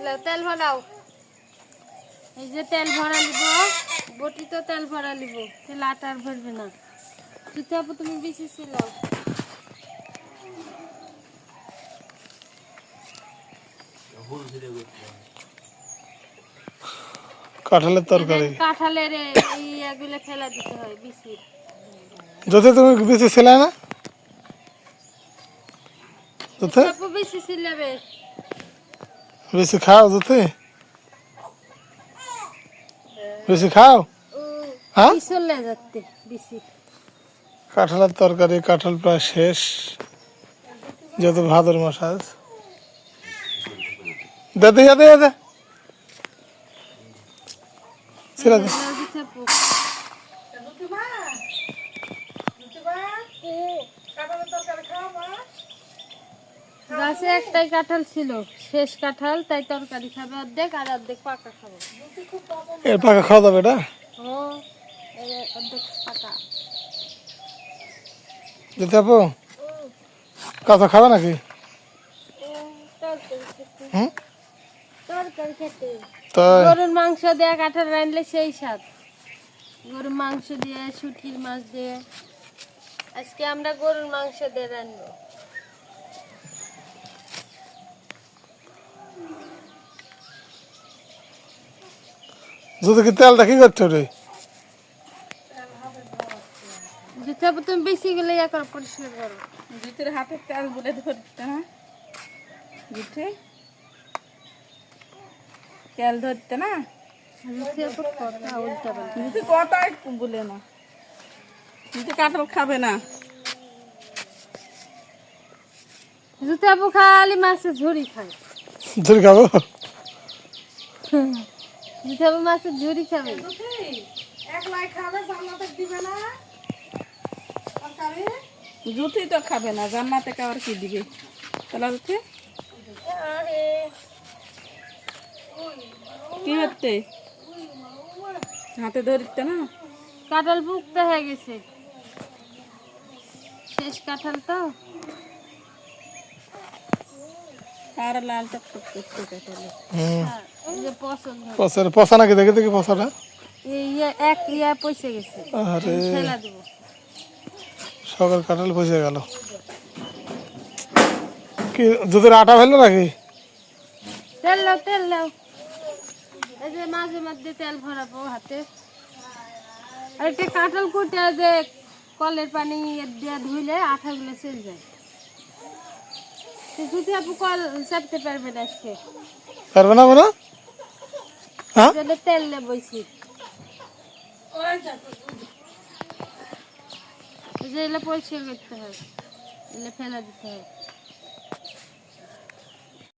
তেল ভরাও। এই যে তেল ভরা নিব বটি তো তেল ভরা নিব তেল আটা আর ভরবে না। আপু তুমি বেশি ছিলাও কাঁঠালের তরকারি। কাঁঠালের এ- এই এগুলো ফেলা দিতে হয় বিচি যদি তুমি বেশি ছিলে না? আপু বেশি ছিলাবে বেশি খাও যদি। বেশি খাও? হ্যাঁ? কাঁঠালের তরকারি কাঁঠাল প্রায় শেষ। যেহেতু ভাদর মাস আজ। দাদি দাদি দাদা আপু গাছে একটাই কাঁঠাল ছিল। শেষ কাঁঠাল তাই তরকারি খাবে অর্ধেক আর অর্ধেক পাকা খাব। এর পাকা খাওয়া যাবে এটা? ও অর্ধেক পাকা। যেতে আপু? কাঁচা খাবে নাকি? হুম? তরকারি খেতে। গরুর মাংস দিয়ে কাঁঠাল রাঁধলে সেই স্বাদ। গরুর মাংস দিয়ে শুটকির মাছ দিয়ে। আজকে আমরা গরুর মাংস দিয়ে রানবো যদি কি তেলটা কি করছ রে? তুমি বেশি গেলে ইয়া করো পরিষ্কার করো। জুতের হাতে তেল বলে ধরতে হ্যাঁ? জুঠে তেল ধরতে না? জুতে কথা জুতি বলে না। জুতি কাঁঠাল খাবে না। খালি মাছের ঝুড়ি খায়। ঝুড়ি খাব? জুতে আপু মাছের ঝুড়ি খাবে একলাই খাবে জান্নাতে দিবে না। জুতি তো খাবে না জান্নাতে খাবার কি দিবে? তাহলে জুতি কি? হচ্ছে? হাতে ধরতে না? কাঁঠাল পুক্তা হয়ে গেছে। শেষ কাঁঠাল তো। হয়। পচা নাকি? দেখে দেখি পচাটা ইয়া- ইয়া সকাল কাঁঠাল পচে গেল। কি দুধের আটা ফেলল নাকি? তেল লাও তেল লাও এই যে মাঝে মধ্যে তেল ভরাবো হাতে। আর একটা কাঁঠাল কুটে যে কলের পানি দিয়ে ধুইলে আঠাগুলো চলে যায়। যদি আপু কল চাপতে পারবে না আজকে? পারবে না বলো হ্যাঁ? তেল নেবইছি এই যে এগুলো পরিষ্কার করতে হয় এগুলো ফেলা দিতে হয়।